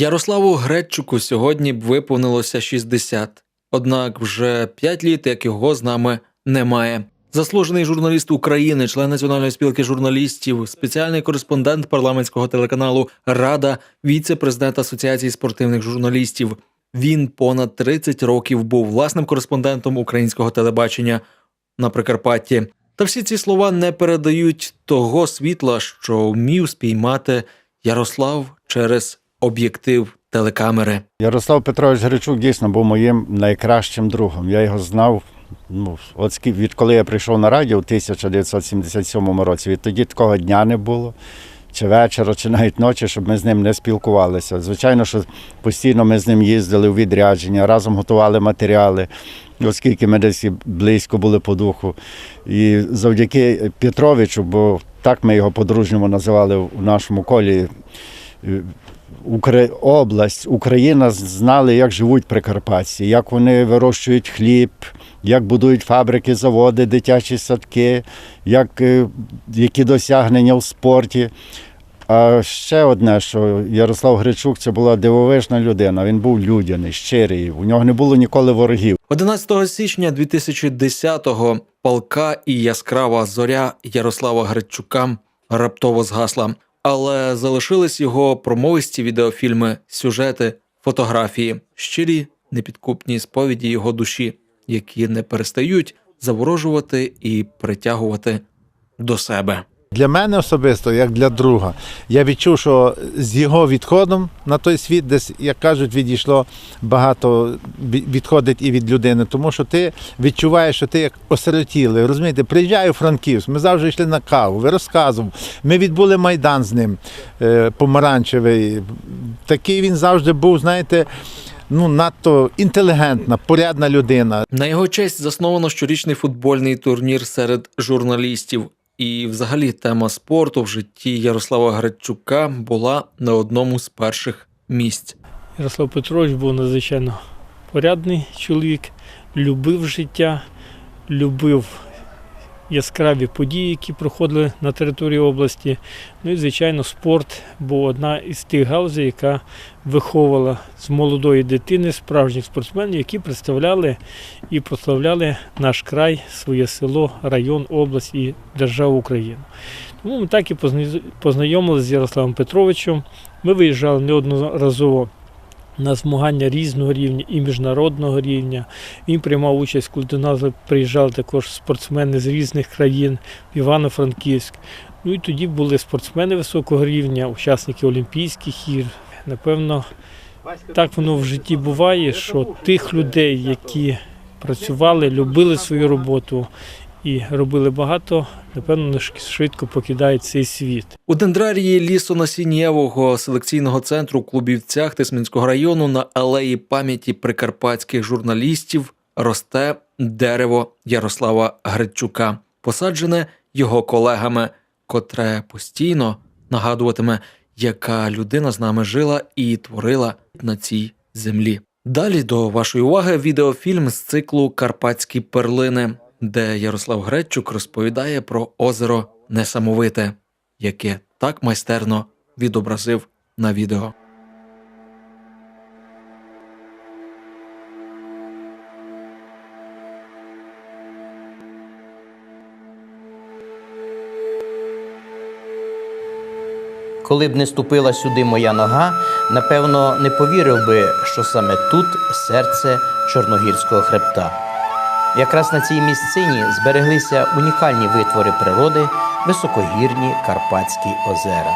Ярославу Гречуку сьогодні б виповнилося 60, однак вже 5 літ, як його з нами немає. Заслужений журналіст України, член Національної спілки журналістів, спеціальний кореспондент парламентського телеканалу Рада, віце-президент Асоціації спортивних журналістів. Він понад 30 років був власним кореспондентом українського телебачення на Прикарпатті. Та всі ці слова не передають того світла, що вмів спіймати Ярослав через об'єктив телекамери. Ярослав Петрович Гречук дійсно був моїм найкращим другом. Я його знав. Ну, от відколи я прийшов на радіо в 1977 році, відтоді такого дня не було, чи вечора, чи навіть ночі, щоб ми з ним не спілкувалися. Звичайно, що постійно ми з ним їздили у відрядження, разом готували матеріали, оскільки ми десь близько були по духу. І завдяки Петровичу, бо так ми його по-дружньому називали у нашому колі. Область, Україна знали, як живуть прикарпатці, як вони вирощують хліб, як будують фабрики, заводи, дитячі садки, як, е, які досягнення в спорті. А ще одне, що Ярослав Гречук це була дивовижна людина. Він був людяний, щирий. У нього не було ніколи ворогів. 11 січня 2010-го палка і яскрава зоря Ярослава Гречука раптово згасла, але залишились його промовисті відеофільми, сюжети, фотографії, щирі непідкупні сповіді його душі, які не перестають заворожувати і притягувати до себе. Для мене особисто, як для друга, я відчув, що з його відходом на той світ, десь, як кажуть, відійшло багато відходить і від людини, тому що ти відчуваєш, що ти як осиротілий. Розумієте, приїжджаю у Франківськ, ми завжди йшли на каву, ви розказував. Ми відбули майдан з ним е, помаранчевий. Такий він завжди був, знаєте, ну надто інтелігентна, порядна людина. На його честь засновано щорічний футбольний турнір серед журналістів. І, взагалі, тема спорту в житті Ярослава Грачука була на одному з перших місць. Ярослав Петрович був надзвичайно порядний чоловік, любив життя, любив яскраві події, які проходили на території області. Ну і, звичайно, спорт був одна із тих галузей, яка виховувала з молодої дитини справжніх спортсменів, які представляли і прославляли наш край, своє село, район, область і державу Україну. Тому ми так і позна- познайомилися з Ярославом Петровичем. Ми виїжджали неодноразово на змагання різного рівня і міжнародного рівня. Він приймав участь, коли до нас приїжджали також спортсмени з різних країн в Івано-Франківськ. Ну і тоді були спортсмени високого рівня, учасники Олімпійських ігор. Напевно, так воно в житті буває, що тих людей, які працювали, любили свою роботу і робили багато, напевно, швидко покидають цей світ. У дендрарії лісонасіннєвого селекційного центру Клубівцях Тисменського району на алеї пам'яті прикарпатських журналістів росте дерево Ярослава Гречука, посаджене його колегами, котре постійно нагадуватиме, яка людина з нами жила і творила на цій землі. Далі до вашої уваги відеофільм з циклу Карпатські перлини, де Ярослав Гречук розповідає про озеро Несамовите, яке так майстерно відобразив на відео. Коли б не ступила сюди моя нога, напевно, не повірив би, що саме тут серце Чорногірського хребта. Якраз на цій місцині збереглися унікальні витвори природи, високогірні Карпатські озера.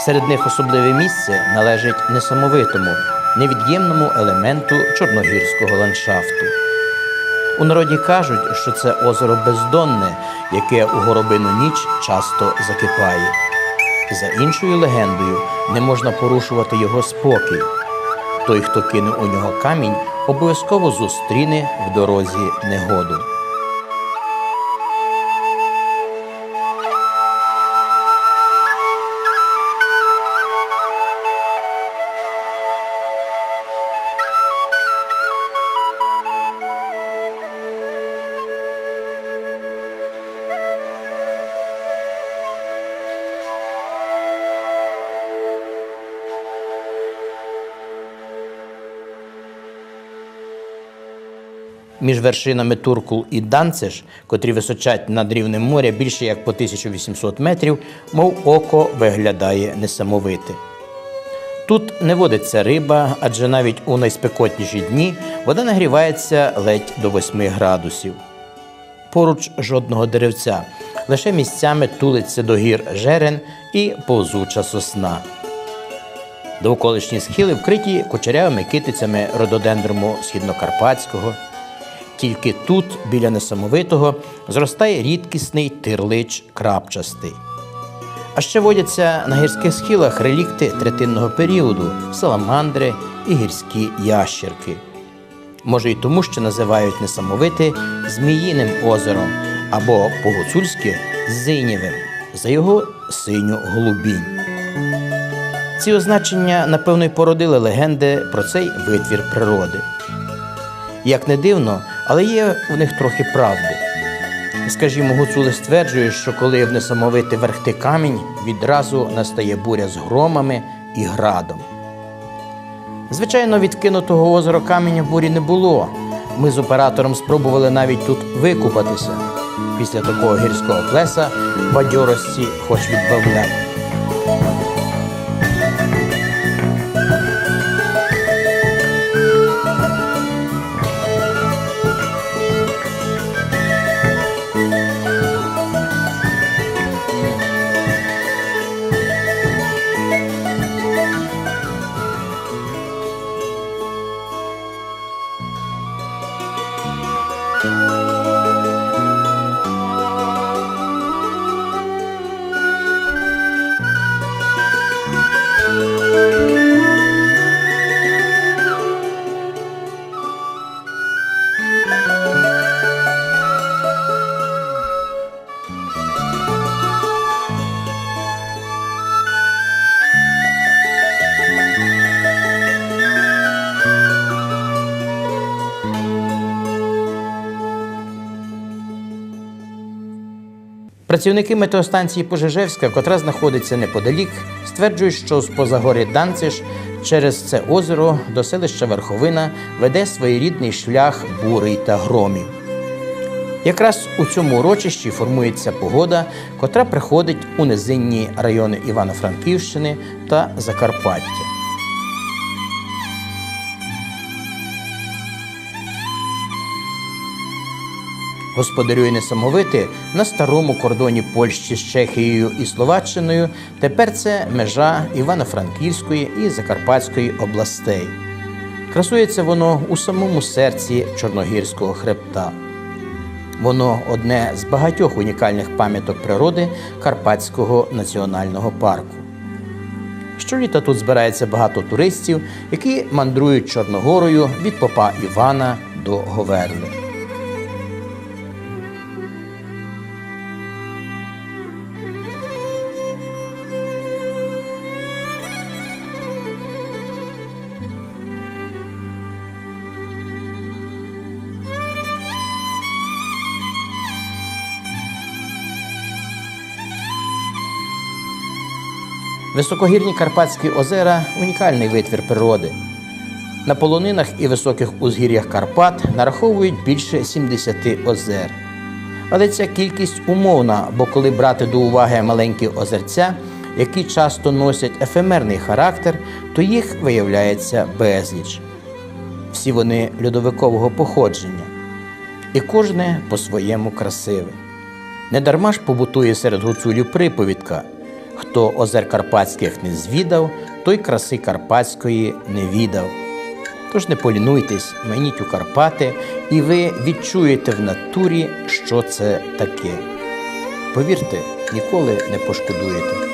Серед них особливе місце належить несамовитому, невід'ємному елементу чорногірського ландшафту. У народі кажуть, що це озеро бездонне, яке у горобину ніч часто закипає. За іншою легендою, не можна порушувати його спокій. Той, хто кине у нього камінь, обов'язково зустріне в дорозі негоду. Між вершинами Туркул і Данцеш, котрі височать над рівнем моря більше як по 1800 метрів, мов око виглядає несамовите. Тут не водиться риба, адже навіть у найспекотніші дні вода нагрівається ледь до 8 градусів. Поруч жодного деревця, лише місцями тулиться до гір жерен і повзуча сосна. Довколишні схили вкриті кучерявими китицями рододендрому східнокарпатського. Тільки тут, біля несамовитого, зростає рідкісний тирлич крапчастий. А ще водяться на гірських схилах релікти третинного періоду, саламандри і гірські ящерки. Може, й тому, що називають несамовите Зміїним озером або по-гуцульськи Зинєвим за його синю голубінь. Ці означення, напевно, й породили легенди про цей витвір природи. Як не дивно, але є в них трохи правди. Скажімо, гуцули стверджують, що коли в несамовити верхти камінь, відразу настає буря з громами і градом. Звичайно, відкинутого озера каменя бурі не було. Ми з оператором спробували навіть тут викупатися. Після такого гірського плеса бадьорості хоч відбавляй. Працівники метеостанції Пожежевська, котра знаходиться неподалік, стверджують, що з позагори Данциш через це озеро до селища Верховина веде своєрідний шлях бурей та громів. Якраз у цьому урочищі формується погода, котра приходить у низинні райони Івано-Франківщини та Закарпаття. Господарює несамовити на старому кордоні Польщі з Чехією і Словаччиною. Тепер це межа Івано-Франківської і Закарпатської областей. Красується воно у самому серці Чорногірського хребта. Воно одне з багатьох унікальних пам'яток природи Карпатського національного парку. Щоліта тут збирається багато туристів, які мандрують Чорногорою від попа Івана до Говерли. Високогірні Карпатські озера унікальний витвір природи. На полонинах і високих узгір'ях Карпат нараховують більше 70 озер. Але ця кількість умовна, бо коли брати до уваги маленькі озерця, які часто носять ефемерний характер, то їх виявляється безліч. Всі вони льодовикового походження, і кожне по-своєму красиве. Недарма ж побутує серед гуцулів приповідка хто озер Карпатських не звідав, той краси Карпатської не відав. Тож не полінуйтесь, меніть у Карпати, і ви відчуєте в натурі, що це таке. Повірте, ніколи не пошкодуєте.